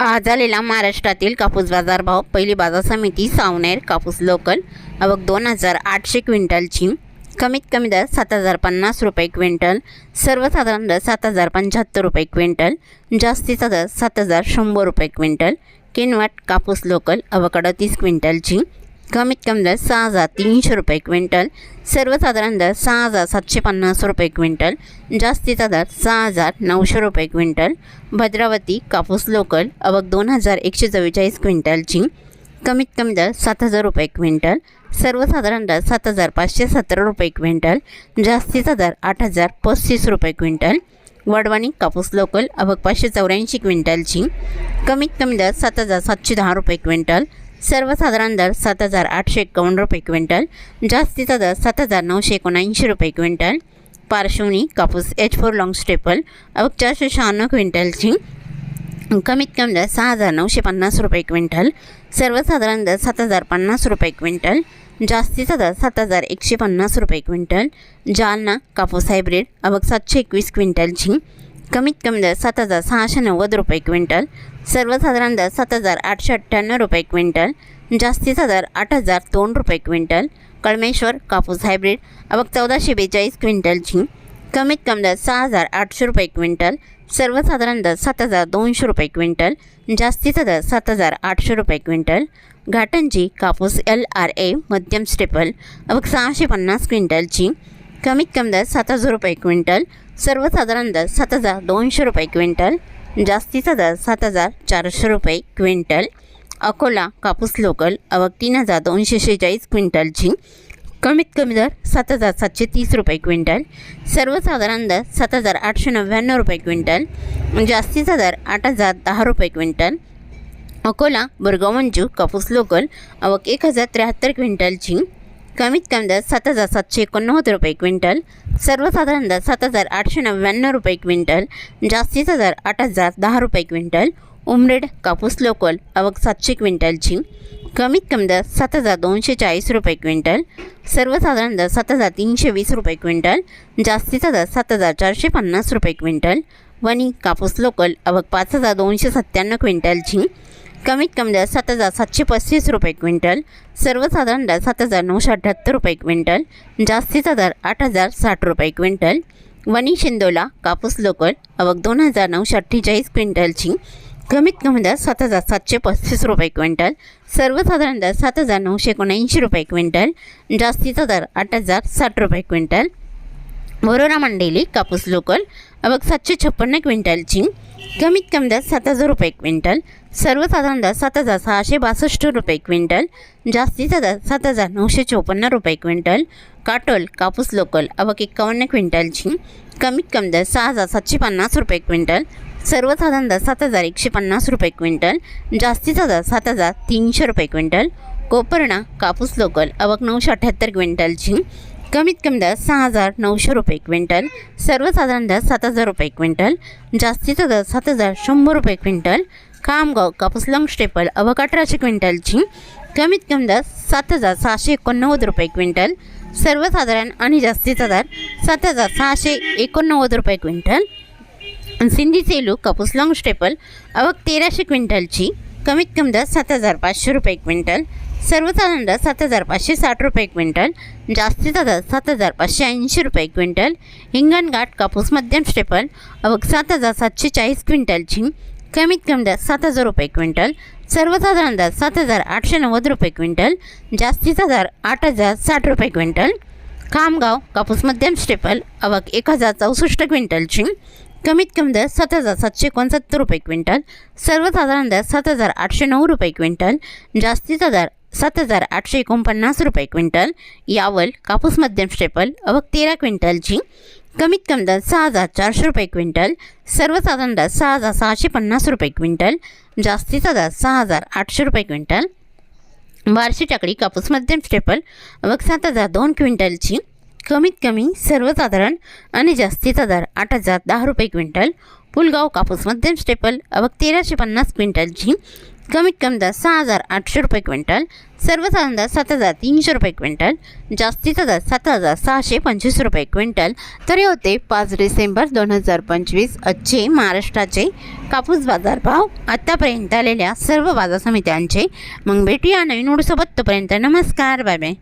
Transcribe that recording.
आज आलेला महाराष्ट्रातील कापूस बाजार भाव पहिली बाजार समिती सावनेर कापूस लोकल अवघ दोन हजार आठशे क्विंटलची. कमीत कमी दर सात हजार पन्नास रुपये क्विंटल सर्वसाधारण दर सात हजार पंच्याहत्तर रुपये क्विंटल जास्तीचा दर सात हजार शंभर रुपये क्विंटल किनवट कापूस लोकल आवक तीस क्विंटलची. कमीत कमी दर सहा हजार तीनशे रुपये क्विंटल. सर्वसाधारण दर सहा हजार सातशे पन्नास रुपये क्विंटल. जास्तीचा दर सहा हजार नऊशे रुपये क्विंटल. भद्रावती कापूस लोकल आवक दोन हजार एकशे चव्वेचाळीस क्विंटलची. कमीत कमी दर सात हजार रुपये क्विंटल. सर्वसाधारण दर सात हजार पाचशे सतरा रुपये क्विंटल. जास्तीचा दर आठ हजार पस्तीस रुपये क्विंटल. वडवाणी कापूस लोकल आवक पाचशे चौऱ्याऐंशी क्विंटलची. कमीत कमी दर सात हजार सातशे दहा रुपये क्विंटल. सर्वसाधारण दर सात हजार आठशे एकावन्न रुपये क्विंटल जास्तीचा दर सात हजार नऊशे एकोणऐंशी रुपये क्विंटल. पार्श्वनी कापूस एच फोर लॉंग स्टेपल आवक चारशे शहाण्णव क्विंटलची. कमीत कमी दर सहा हजार नऊशे पन्नास रुपये क्विंटल सर्वसाधारण दर सात हजार पन्नास रुपये क्विंटल जास्तीचा दर सात हजार एकशे पन्नास रुपये क्विंटल. जालना कापूस हायब्रिड अवघ सातशे एकवीस क्विंटलची. कमीत कमी दर सात हजार सहाशे नव्वद रुपये क्विंटल सर्वसाधारण दर सात हजार आठशे अठ्ठ्याण्णव रुपये क्विंटल जास्तीचा दर आठ हजार दोन रुपये क्विंटल कळमेश्वर कापूस हायब्रिड आवक चौदाशे बेचाळीस क्विंटलची कमीत कमी दर सहा हजार आठशे रुपये क्विंटल सर्वसाधारण दर सात हजार दोनशे रुपये क्विंटल जास्तीचा दर सात हजार आठशे रुपये क्विंटल घाटंजी कापूस एल आर ए मध्यम स्टेपल आवक सहाशे पन्नास क्विंटलची कमीत कमी दर सात हजार रुपये क्विंटल सर्वसाधारण दर सात हजार दोनशे रुपये क्विंटल जास्तीचा दर सात हजार चारशे रुपये क्विंटल. अकोला कापूस लोकल आवक तीन हजार दोनशे शेहेचाळीस क्विंटलची कमीत कमी दर सात हजार सातशे तीस रुपये क्विंटल. सर्वसाधारण दर सात हजार आठशे नव्याण्णव रुपये क्विंटल. जास्तीचा दर आठ हजार दहा रुपये क्विंटल. अकोला बुरगाव मंजू कापूस लोकल आवक एक हजार त्र्याहत्तर क्विंटलची कमीत कमी दर सात हजार सातशे एकोणनव्वद रुपये क्विंटल सर्वसाधारण दर सात हजार आठशे नव्याण्णव रुपये क्विंटल जास्तीचा दर आठ हजार दहा रुपये क्विंटल उमरेड कापूस लोकल आवक सातशे क्विंटलची कमीत कमी दर सात हजार दोनशे चाळीस रुपये क्विंटल सर्वसाधारण दर सात हजार तीनशे वीस रुपये क्विंटल जास्तीचा दर सात हजार चारशे पन्नास रुपये क्विंटल वणी कापूस लोकल आवक पाच हजार दोनशे सत्त्याण्णव क्विंटलची कमीत कमी दर सात हजार सातशे पस्तीस रुपये क्विंटल. सर्वसाधारण दर सात हजार नऊशे अठ्ठ्याहत्तर रुपये क्विंटल. जास्तीचा दर आठ हजार साठ रुपये क्विंटल. वणी शिंदोला कापूस लोकल आवक दोन हजार नऊशे अठ्ठेचाळीस क्विंटलची कमीत कमी दर सात हजार सातशे पस्तीस रुपये क्विंटल. सर्वसाधारण दर सात हजार नऊशे एकोणऐंशी रुपये क्विंटल. जास्तीचा दर आठ हजार साठ रुपये क्विंटल. वरोरा मंडेली कापूस लोकल. आवक सातशे छप्पन्न क्विंटलची कमीत कमी दर सात हजार रुपये क्विंटल. सर्वसाधारण दर सात हजार सहाशे बासष्ट रुपये क्विंटल. जास्तीचा दर सात हजार नऊशे चोपन्न रुपये क्विंटल. काटोल कापूस लोकल. अवक एकावन्न क्विंटलची कमीत कमी दर सहा हजार सातशे पन्नास रुपये क्विंटल. सर्वसाधारण दर सात हजार एकशे पन्नास रुपये क्विंटल. जास्तीचा दर सात हजार तीनशे रुपये क्विंटल. कोपर्णा कापूस लोकल. अवक नऊशे अठ्ठ्याहत्तर क्विंटलची कमीत कमी दर सहा हजार नऊशे रुपये क्विंटल सर्वसाधारण दर सात हजार रुपये क्विंटल जास्तीचा दर सात हजार शंभर रुपये क्विंटल खामगाव कापूस लंग स्टेपल आवक अठराशे क्विंटलची कमीत कमी दर सात हजार सहाशे एकोणनव्वद रुपये क्विंटल सर्वसाधारण आणि जास्तीचा दर सात हजार सहाशे एकोणनव्वद रुपये क्विंटल. सिंधी सेलू कापूस लॉंग स्टेपल अवक तेराशे क्विंटलची कमीत कमी दर सात हजार पाचशे रुपये क्विंटल सर्वचा दर सात हजार पाचशे साठ रुपये क्विंटल जास्तीचा दर सात हजार पाचशे ऐंशी रुपये क्विंटल हिंगणघाट कापूस मध्यम स्टेपल अवघ सात हजार सातशे चाळीस क्विंटलची कमीत कमी दर सात हजार रुपये क्विंटल सर्वसाधारण दर सात हजार आठशे नव्वद रुपये क्विंटल जास्तीचा दर आठ हजार साठ रुपये क्विंटल खामगाव कापूस मध्यम स्टेपल अवक एक हजार चौसष्ट क्विंटलची कमीत कमी दर सात हजार सातशे एकोणसत्तर रुपये क्विंटल सर्वसाधारण दर सात हजार आठशे नऊ रुपये क्विंटल जास्तीचा दर सात हजार आठशे एकोणपन्नास रुपये क्विंटल. यावल कापूस मध्यम स्टेपल अवक तेरा क्विंटलची कमीत कमी दर सहा हजार चारशे रुपये क्विंटल. सर्वसाधारण दर सहा हजार सहाशे पन्नास रुपये क्विंटल. जास्तीचा दर सहा हजार आठशे रुपये क्विंटल. बारशे टाकडी कापूस मध्यम स्टेपल अवक सात हजार दोन क्विंटलची कमीत कमी सर्वसाधारण आणि जास्तीचा दर आठ हजार दहा रुपये क्विंटल. पुलगाव कापूस मध्यम स्टेपल अवक तेराशे पन्नास क्विंटलची कमीत कमी दर सहा हजार आठशे रुपये क्विंटल सर्वसाधारण दर सात हजार तीनशे रुपये क्विंटल जास्तीचा दर सात हजार सहाशे पंचवीस रुपये क्विंटल. तर हे होते पाच डिसेंबर दोन हजार पंचवीस आजचे महाराष्ट्राचे कापूस बाजार भाव. आत्तापर्यंत आलेल्या सर्व बाजार समित्यांचे मग भेटूया नवीन उडसोबत तोपर्यंत नमस्कार बाय बाय.